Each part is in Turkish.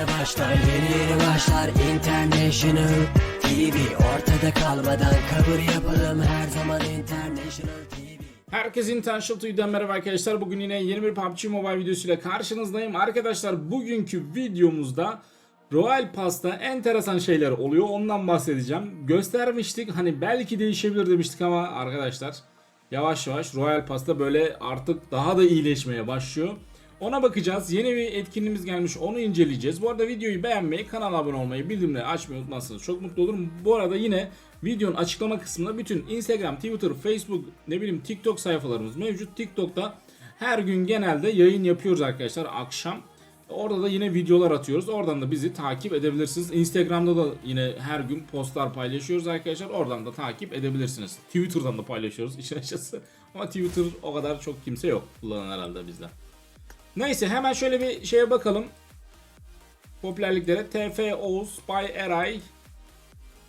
yeni başlar Yeni yeni başlar International TV Ortada kalmadan kabul yapalım Her zaman International TV Herkese International TV'den merhaba arkadaşlar. Bugün yine yeni bir PUBG Mobile videosuyla karşınızdayım. Arkadaşlar bugünkü videomuzda Royal Pass'ta enteresan şeyler oluyor. Ondan bahsedeceğim. Göstermiştik. Hani belki değişebilir demiştik ama arkadaşlar yavaş yavaş Royal Pass'ta böyle artık daha da iyileşmeye başlıyor. Ona bakacağız. Yeni bir etkinliğimiz gelmiş. Onu inceleyeceğiz. Bu arada videoyu beğenmeyi, kanala abone olmayı, bildirimleri açmayı unutmazsanız çok mutlu olurum. Bu arada yine videonun açıklama kısmında bütün Instagram, Twitter, Facebook, ne bileyim TikTok sayfalarımız mevcut. TikTok'ta her gün genelde yayın yapıyoruz arkadaşlar akşam. Orada da yine videolar atıyoruz. Oradan da bizi takip edebilirsiniz. Instagram'da da yine her gün postlar paylaşıyoruz arkadaşlar. Oradan da takip edebilirsiniz. Twitter'dan da paylaşıyoruz işin açıkçası. Ama Twitter o kadar çok kimse yok kullanan herhalde bizde. Neyse hemen şöyle bir şeye bakalım. Popülerliklere TF Oğuz, Bay Eray,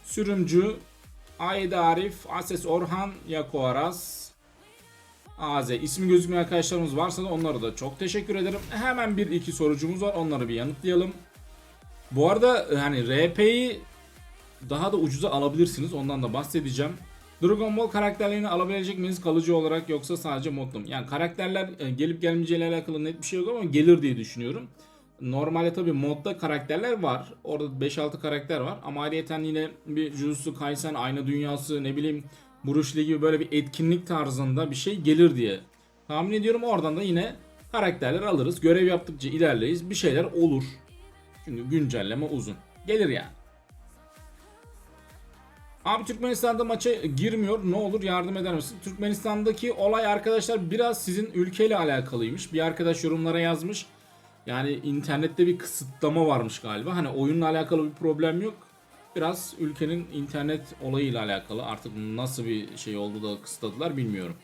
Sürümcü, Ayda Arif, Ases Orhan, Yako Aras, AZ. ismi gözükmeyen arkadaşlarımız varsa da onlara da çok teşekkür ederim. Hemen bir iki sorucumuz var. Onları bir yanıtlayalım. Bu arada hani RP'yi daha da ucuza alabilirsiniz. Ondan da bahsedeceğim. Dragon Ball karakterlerini alabilecek miyiz kalıcı olarak yoksa sadece modlu mu? Yani karakterler e, gelip gelmeyeceğiyle alakalı net bir şey yok ama gelir diye düşünüyorum. Normalde tabi modda karakterler var. Orada 5-6 karakter var. Ama ayrıyeten yine bir Jujutsu Kaisen, Ayna Dünyası, ne bileyim Bruce Lee gibi böyle bir etkinlik tarzında bir şey gelir diye tahmin ediyorum. Oradan da yine karakterler alırız. Görev yaptıkça ilerleyiz. Bir şeyler olur. Çünkü güncelleme uzun. Gelir yani. Abi Türkmenistan'da maça girmiyor. Ne olur yardım eder misin? Türkmenistan'daki olay arkadaşlar biraz sizin ülkeyle alakalıymış. Bir arkadaş yorumlara yazmış. Yani internette bir kısıtlama varmış galiba. Hani oyunla alakalı bir problem yok. Biraz ülkenin internet olayıyla alakalı. Artık nasıl bir şey oldu da kısıtladılar bilmiyorum.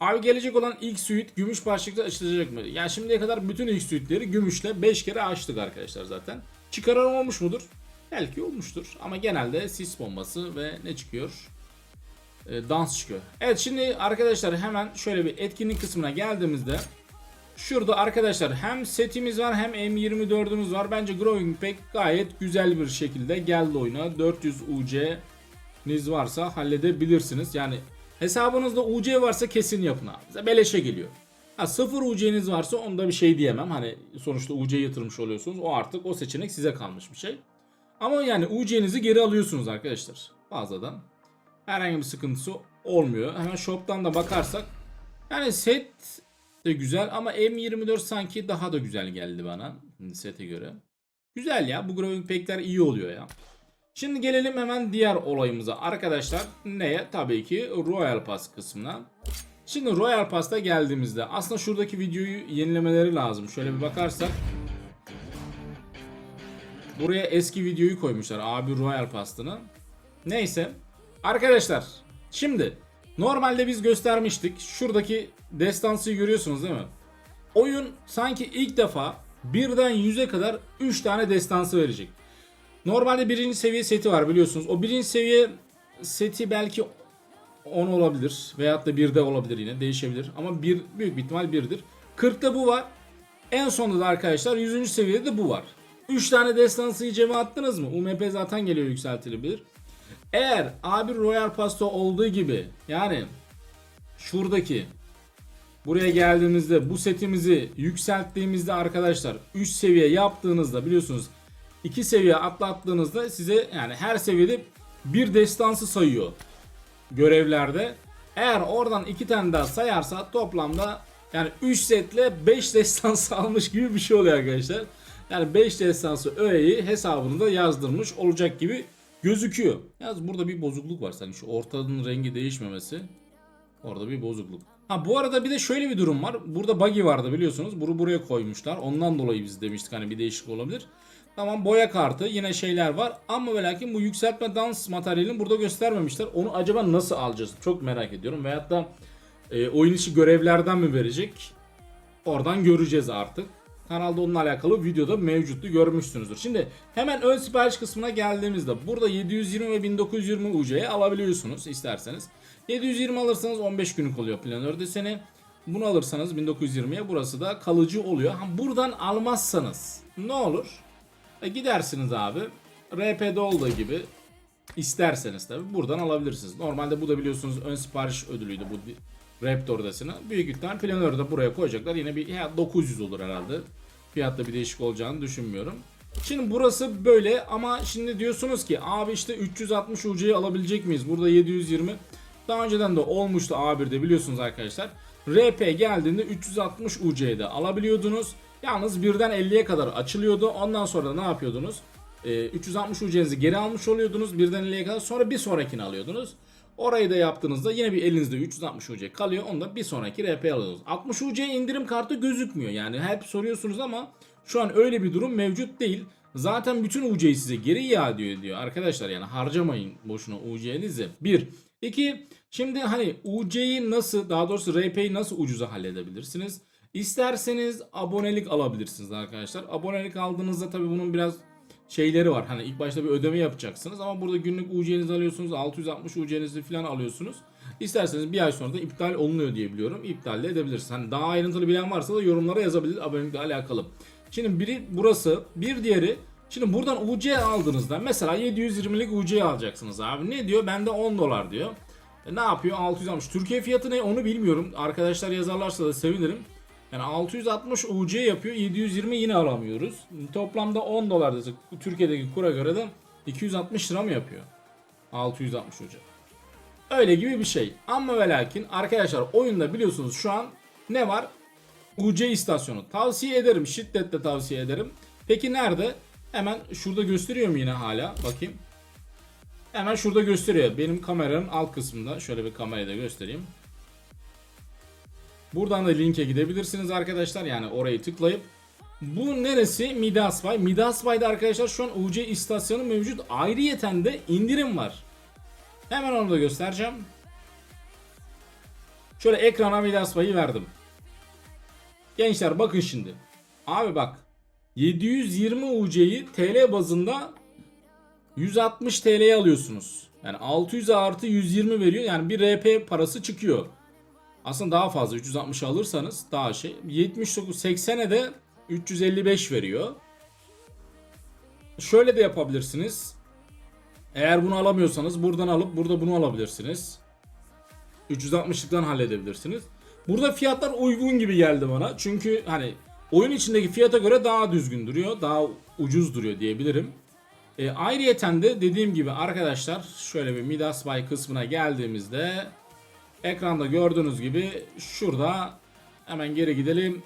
Abi gelecek olan ilk suite gümüş başlıkta açılacak mı? Yani şimdiye kadar bütün ilk suite'leri gümüşle 5 kere açtık arkadaşlar zaten. Çıkaran olmuş mudur? Belki olmuştur ama genelde sis bombası ve ne çıkıyor? Ee, dans çıkıyor. Evet şimdi arkadaşlar hemen şöyle bir etkinlik kısmına geldiğimizde Şurada arkadaşlar hem setimiz var hem M24'ümüz var. Bence Growing Pack gayet güzel bir şekilde geldi oyuna. 400 UC'niz varsa halledebilirsiniz. Yani hesabınızda UC varsa kesin yapın abi. Beleşe geliyor. Ha, sıfır UC'niz varsa onda bir şey diyemem. Hani sonuçta UC yatırmış oluyorsunuz. O artık o seçenek size kalmış bir şey. Ama yani UC'nizi geri alıyorsunuz arkadaşlar. Fazladan. Herhangi bir sıkıntısı olmuyor. Hemen shop'tan da bakarsak yani set de güzel ama M24 sanki daha da güzel geldi bana sete göre. Güzel ya bu growing pack'ler iyi oluyor ya. Şimdi gelelim hemen diğer olayımıza arkadaşlar. Neye? Tabii ki Royal Pass kısmına. Şimdi Royal Pass'ta geldiğimizde aslında şuradaki videoyu yenilemeleri lazım. Şöyle bir bakarsak. Buraya eski videoyu koymuşlar abi Royal Pass'ını. Neyse. Arkadaşlar şimdi normalde biz göstermiştik. Şuradaki destansıyı görüyorsunuz değil mi? Oyun sanki ilk defa birden 100'e kadar 3 tane destansı verecek. Normalde birinci seviye seti var biliyorsunuz. O birinci seviye seti belki 10 olabilir veyahut da 1'de olabilir yine değişebilir. Ama bir, büyük bir ihtimal 1'dir. 40'ta bu var. En sonunda da arkadaşlar 100. seviyede de bu var. 3 tane destansıyı cebe attınız mı? UMP zaten geliyor yükseltilebilir. Eğer abi Royal Pass'ta olduğu gibi yani şuradaki buraya geldiğimizde bu setimizi yükselttiğimizde arkadaşlar 3 seviye yaptığınızda biliyorsunuz 2 seviye atlattığınızda size yani her seviyede bir destansı sayıyor görevlerde. Eğer oradan 2 tane daha sayarsa toplamda yani 3 setle 5 destansı almış gibi bir şey oluyor arkadaşlar. Yani 5 destansı öğeyi hesabında yazdırmış olacak gibi gözüküyor. Yalnız burada bir bozukluk var sanki şu ortanın rengi değişmemesi. Orada bir bozukluk. Ha bu arada bir de şöyle bir durum var. Burada buggy vardı biliyorsunuz. Bunu buraya koymuşlar. Ondan dolayı biz demiştik hani bir değişiklik olabilir. Tamam boya kartı yine şeyler var. Ama ve lakin bu yükseltme dans materyalini burada göstermemişler. Onu acaba nasıl alacağız? Çok merak ediyorum. Veyahut da e, oyun içi görevlerden mi verecek? Oradan göreceğiz artık. Kanalda onunla alakalı videoda mevcuttu görmüşsünüzdür. Şimdi hemen ön sipariş kısmına geldiğimizde burada 720 ve 1920 UC'ye alabiliyorsunuz isterseniz. 720 alırsanız 15 günlük oluyor planör deseni. Bunu alırsanız 1920'ye burası da kalıcı oluyor. Ha, buradan almazsanız ne olur? E, gidersiniz abi. RP'de olduğu gibi isterseniz tabi buradan alabilirsiniz. Normalde bu da biliyorsunuz ön sipariş ödülüydü bu Raptor desini. Büyük ihtimal planörü de buraya koyacaklar. Yine bir ya 900 olur herhalde. Fiyatta bir değişik olacağını düşünmüyorum. Şimdi burası böyle ama şimdi diyorsunuz ki abi işte 360 UC'yi alabilecek miyiz? Burada 720. Daha önceden de olmuştu A1'de biliyorsunuz arkadaşlar. RP geldiğinde 360 UC'de alabiliyordunuz. Yalnız birden 50'ye kadar açılıyordu. Ondan sonra da ne yapıyordunuz? Ee, 360 UC'nizi geri almış oluyordunuz. Birden 50'ye kadar sonra bir sonrakini alıyordunuz. Orayı da yaptığınızda yine bir elinizde 360 UC kalıyor. Onu da bir sonraki RP alıyorsunuz. 60 UC indirim kartı gözükmüyor. Yani hep soruyorsunuz ama şu an öyle bir durum mevcut değil. Zaten bütün UC'yi size geri iade ediyor arkadaşlar. Yani harcamayın boşuna UC'nizi. Bir. İki. Şimdi hani UC'yi nasıl daha doğrusu RP'yi nasıl ucuza halledebilirsiniz? İsterseniz abonelik alabilirsiniz arkadaşlar. Abonelik aldığınızda tabii bunun biraz şeyleri var. Hani ilk başta bir ödeme yapacaksınız ama burada günlük UC'nizi alıyorsunuz. 660 UC'nizi falan alıyorsunuz. İsterseniz bir ay sonra da iptal olunuyor diye biliyorum. İptal de edebilirsiniz. Hani daha ayrıntılı bilen varsa da yorumlara yazabilir abonelikle alakalı. Şimdi biri burası, bir diğeri Şimdi buradan UC aldığınızda mesela 720'lik UC alacaksınız abi. Ne diyor? Bende 10 dolar diyor. E ne yapıyor? 660. Türkiye fiyatı ne onu bilmiyorum. Arkadaşlar yazarlarsa da sevinirim. Yani 660 UC yapıyor. 720 yine alamıyoruz. Toplamda 10 dolar desek Türkiye'deki kura göre de 260 lira mı yapıyor? 660 UC. Öyle gibi bir şey. Ama ve lakin arkadaşlar oyunda biliyorsunuz şu an ne var? UC istasyonu. Tavsiye ederim. Şiddetle tavsiye ederim. Peki nerede? Hemen şurada gösteriyor mu yine hala? Bakayım. Hemen şurada gösteriyor. Benim kameranın alt kısmında. Şöyle bir kamerayı da göstereyim. Buradan da linke gidebilirsiniz arkadaşlar. Yani orayı tıklayıp. Bu neresi? Midasbay. Midasbay'da arkadaşlar şu an UC istasyonu mevcut. Ayrıyeten de indirim var. Hemen onu da göstereceğim. Şöyle ekrana Midasbay'ı verdim. Gençler bakın şimdi. Abi bak. 720 UC'yi TL bazında 160 TL'ye alıyorsunuz. Yani 600 artı 120 veriyor. Yani bir RP parası çıkıyor. Aslında daha fazla 360 alırsanız daha şey. 79 80'e de 355 veriyor. Şöyle de yapabilirsiniz. Eğer bunu alamıyorsanız buradan alıp burada bunu alabilirsiniz. 360'lıktan halledebilirsiniz. Burada fiyatlar uygun gibi geldi bana. Çünkü hani oyun içindeki fiyata göre daha düzgün duruyor. Daha ucuz duruyor diyebilirim. E, ayrıyeten de dediğim gibi arkadaşlar şöyle bir Midas Buy kısmına geldiğimizde ekranda gördüğünüz gibi şurada hemen geri gidelim.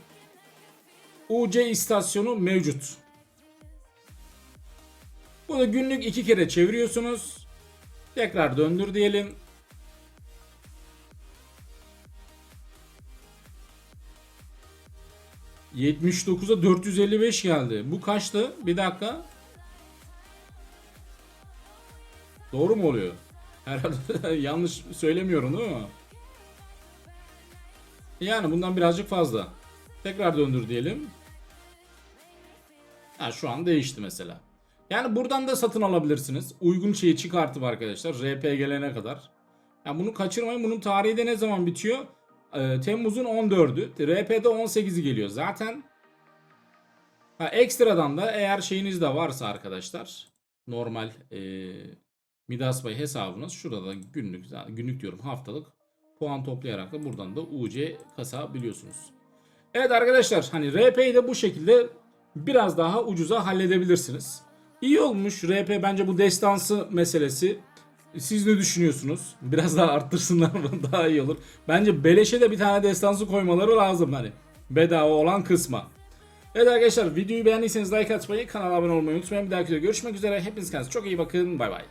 UC istasyonu mevcut. Bunu günlük iki kere çeviriyorsunuz. Tekrar döndür diyelim. ...79'a 455 geldi. Bu kaçtı? Bir dakika. Doğru mu oluyor? Herhalde yanlış söylemiyorum değil mi? Yani bundan birazcık fazla. Tekrar döndür diyelim. Ha, şu an değişti mesela. Yani buradan da satın alabilirsiniz. Uygun şeyi çıkartıp arkadaşlar RP gelene kadar. Yani bunu kaçırmayın. Bunun tarihi de ne zaman bitiyor? Ee, Temmuz'un 14'ü. RP'de 18'i geliyor. Zaten ha, ekstradan da eğer şeyiniz de varsa arkadaşlar normal e, Midas Bay hesabınız şurada da günlük günlük diyorum haftalık puan toplayarak da buradan da UC kasabiliyorsunuz. Evet arkadaşlar hani RP'yi de bu şekilde biraz daha ucuza halledebilirsiniz. İyi olmuş RP bence bu destansı meselesi. Siz ne düşünüyorsunuz? Biraz daha arttırsınlar mı? daha iyi olur. Bence beleşe de bir tane destansı koymaları lazım hani. Bedava olan kısma. Evet arkadaşlar videoyu beğendiyseniz like atmayı, kanala abone olmayı unutmayın. Bir dahaki videoda görüşmek üzere. Hepiniz kendinize çok iyi bakın. Bay bay.